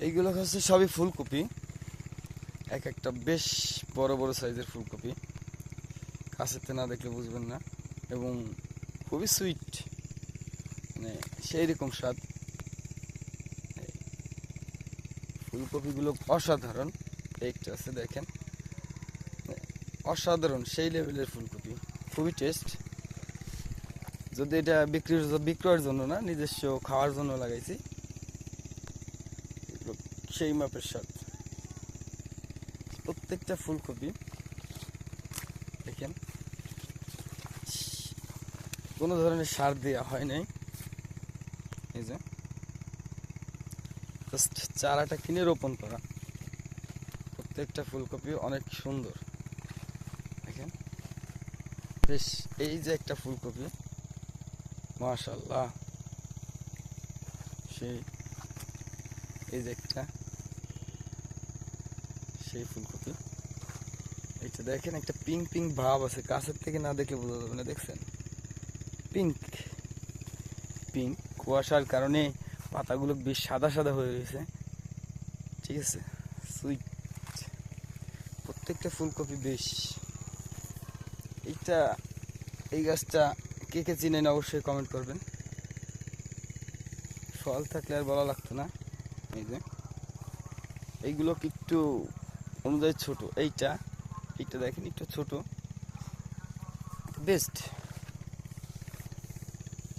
এইগুলো হচ্ছে সবই ফুলকপি। এক একটা বেশ বড় বড় সাইজের ফুলকপি। কাছেতে না দেখলে বুঝবেন না। এবং খুবই সুইট মানে সেই রকম স্বাদ। ফুলকপিগুলো অসাধারণ। একটা আছে, দেখেন। অসাধারণ, সেই লেভেলের ফুলকপি। খুবই টেস্ট যদি এটা বিক্রির বিক্রয়ের জন্য না, নিজস্ব খাওয়ার জন্য লাগাইছি সেই মাপের স্বাদ প্রত্যেকটা ফুলকপি, দেখেন। কোনো ধরনের সার দেওয়া হয় নাই। এই যে। চারাটা কিনে রোপণ করা। প্রত্যেকটা ফুলকপি অনেক সুন্দর। দেখেন। বেশ, এই যে একটা ফুলকপি মাশাল্লাহ সেই, এই যে একটা। সেই ফুলকপি। এইটা দেখেন একটা পিঙ্ক পিঙ্ক ভাব আছে কাছের থেকে না দেখে বোঝা যাবে না, দেখছেন? পিঙ্ক পিঙ্ক কুয়াশার কারণে পাতাগুলো বেশ সাদা সাদা হয়ে গেছে। ঠিক আছে? সুইট প্রত্যেকটা ফুলকপি বেশ। এইটা, এই গাছটা কে কে চিনেন অবশ্যই কমেন্ট করবেন। ফল থাকলে আর বলা লাগতো না। এই যে এইগুলো কি একটু অনুযায়ী ছোট। এইটা এইটা দেখেন একটু ছোট। বেস্ট।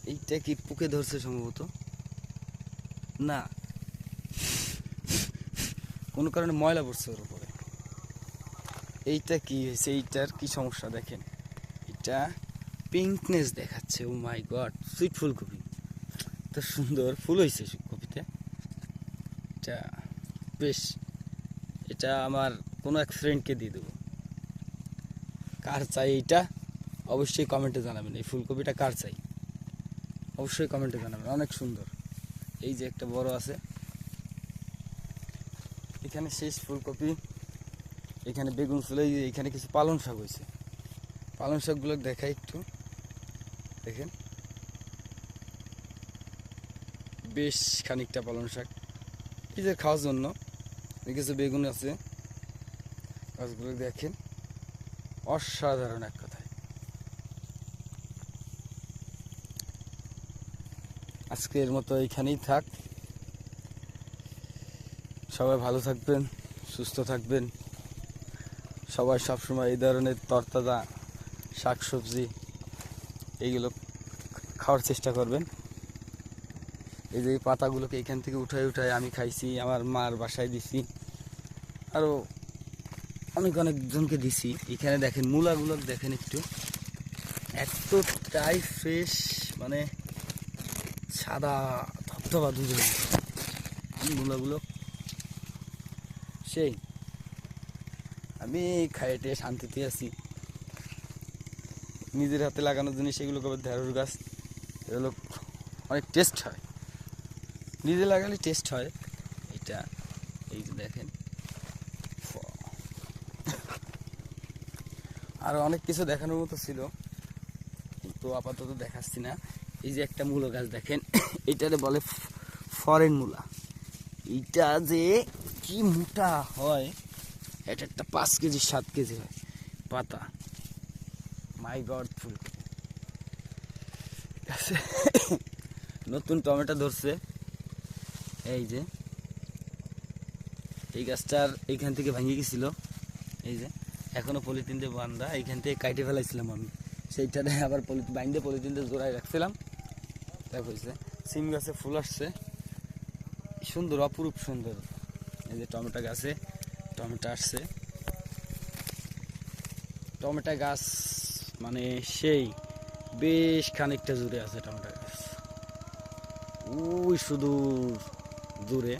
এইটা কি পুকে ধরছে সম্ভবত? না। কোনো কারণে ময়লা পড়ছে ওর উপরে। এইটা কি হয়েছে? এইটার কি সমস্যা দেখেন। এটা পিঙ্কনেস দেখাচ্ছে। ও মাই গড সুইট ফুলকপি। তো সুন্দর ফুল হয়েছে কপিতে। এটা বেশ। এটা আমার কোনো এক ফ্রেন্ডকে দিয়ে দেবো। কার চাই এইটা? অবশ্যই কমেন্টে জানাবেন। এই ফুলকপিটা কার চাই? অবশ্যই কমেন্টে জানাবেন। অনেক সুন্দর। এই যে একটা বড় আছে। এখানে শেষ ফুলকপি। এখানে বেগুন ফুলে এখানে কিছু পালং শাক হয়েছে। পালং শাকগুলো দেখাই একটু। দেখেন। বেশ খানিকটা পালং শাক। এই যে খাওয়ার জন্য। কিছু বেগুন আছে, গাছগুলো দেখেন, অসাধারণ এক কথায়। আজকের মতো এইখানেই থাক। সবাই ভালো থাকবেন, সুস্থ থাকবেন। সবাই সবসময় এই ধরনের তরতাজা শাকসবজি, এইগুলো খাওয়ার চেষ্টা করবেন। এই যে পাতাগুলোকে এখান থেকে উঠায় উঠায় আমি খাইছি, আমার মার বাসায় দিছি। আরও অনেক অনেকজনকে দিছি। এখানে দেখেন, মূলাগুলো দেখেন একটু। এতটাই ফ্রেশ মানে সাদা, ধবধবা দুজন মূলাগুলো। সেই, আমি খাইটে শান্তিতে আছি। নিজের হাতে লাগানোর জন্য এগুলো কবে ঢেঁড়স গাছ, এগুলো অনেক টেস্ট হয়। নিজে লাগালে টেস্ট হয়। এটা, এই যে দেখেন। আরও অনেক কিছু দেখানোর মতো ছিল, কিন্তু আপাতত দেখাচ্ছি না। এই যে একটা মূলো গাছ দেখেন, এটারে বলে ফরেন মূলা। এইটা যে কি মোটা হয়, এটা একটা পাঁচ কেজি, সাত কেজি হয়। পাতা। মাই গড, ফুল। নতুন টমেটো ধরছে। এই যে। এই গাছটার এইখান থেকে ভেঙে গেছিল। এই যে, এখনও পলিথিন দিয়ে বান্ধা এইখান থেকে কাইটে ফেলাইছিলাম আমি। সেইটাতে আবার পলিথিন, বাইন্দে পলিথিন দিয়ে জোড়ায় রাখছিলাম। তাই হয়েছে সিম গাছে ফুল আসছে। সুন্দর, অপরূপ সুন্দর। এই যে টমেটো গাছে, টমেটো আসছে। টমেটো গাছ মানে সেই বেশ খানিকটা জুড়ে আছে টমেটো গাছ। ওই শুধু দূরে।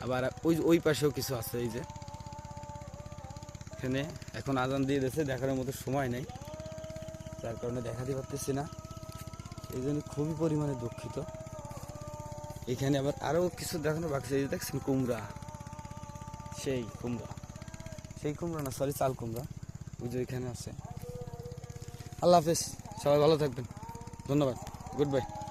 আবার ওই ওই পাশেও কিছু আছে এই যে। এখানে এখন আজান দিয়ে দিয়েছে দেখার মতো সময় নেই। যার কারণে দেখাতে পারতেছি না। এই জন্য খুবই পরিমাণে দুঃখিত। এখানে আবার আরও কিছু দেখানো বাকি এই যে দেখছেন কুমড়া। সেই কুমড়া। সেই কুমড়া না সরি চাল কুমড়া। ওই যে এখানে আছে। আল্লাহ হাফেজ, সবাই ভালো থাকবেন। ধন্যবাদ। Good bye.